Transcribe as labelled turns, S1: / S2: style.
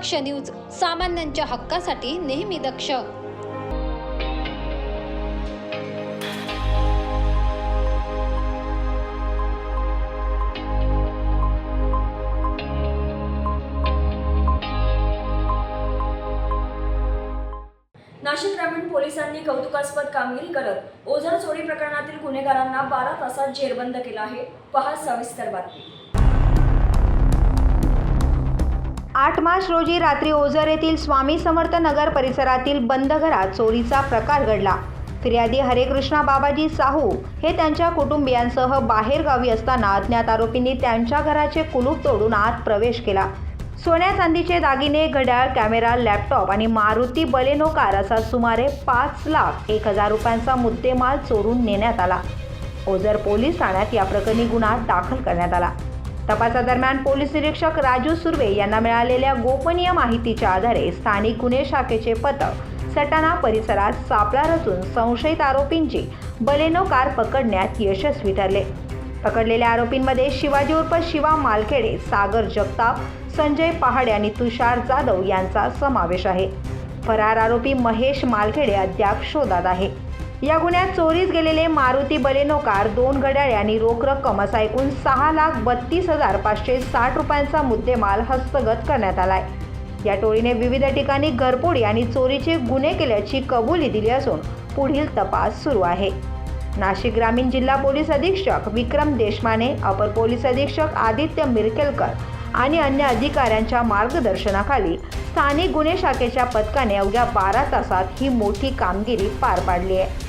S1: दक्ष news सामान्यांच्या हक्कासाठी नेहमी दक्ष.
S2: नाशिक ग्रामीण पोलिसांनी कौतुकास्पद कामगिरी करत ओझर चोरी प्रकरणातील गुन्हेगारांना बारा तासात जेरबंद केला आहे. पहा सविस्तर बातमी.
S3: आठ मार्च रोजी रात्री ओझर येथील स्वामी समर्थ नगर परिसरातील बंद घरात चोरीचा प्रकार घडला. फिर्यादी हरेकृष्णा बाबाजी साहू हे त्यांच्या कुटुंबियांसह बाहेर गावी असताना अज्ञात आरोपींनी त्यांच्या घराचे कुलूप तोडून आत प्रवेश केला. सोन्या चांदीचे दागिने घड्याळ कॅमेरा लॅपटॉप आणि मारुती बलेनो कार असा सुमारे पाच लाख एक हजार रुपयांचा मुद्देमाल चोरून नेण्यात आला. ओझर पोलीस ठाण्यात या प्रकरणी गुन्हा दाखल करण्यात आला. तपासादरम्यान पोलीस निरीक्षक राजू सुर्वे यांना मिळालेल्या गोपनीय माहितीच्या आधारे स्थानिक गुन्हे शाखेचे पथक सटाणा परिसरात सापळा रचून संशयित आरोपींची बलेनो कार पकडण्यात यशस्वी ठरले. पकडलेल्या आरोपींमध्ये शिवाजी उर्फ शिवा मालखेडे सागर जगताप संजय पहाडे आणि तुषार जाधव यांचा समावेश आहे. फरार आरोपी महेश मालखेडे अद्याप शोधात आहे. या गुन्ह्यात चोरीस गेलेले मारुती बलेनो कार दोन घड्याळे आणि रोख रक्कम असा एकूण सहा लाख बत्तीस हजार पाचशे साठ रुपयांचा मुद्देमाल हस्तगत करण्यात आलाय. या टोळीने विविध ठिकाणी घरपोडी आणि चोरीचे गुन्हे केल्याची कबुली दिली असून पुढील तपास सुरू आहे. नाशिक ग्रामीण जिल्हा पोलीस अधीक्षक विक्रम देशमाने अपर पोलीस अधीक्षक आदित्य मिरकेलकर आणि अन्य अधिकाऱ्यांच्या मार्गदर्शनाखाली स्थानिक गुन्हे शाखेच्या पथकाने अवघ्या बारा तासात ही मोठी कामगिरी पार पाडली आहे.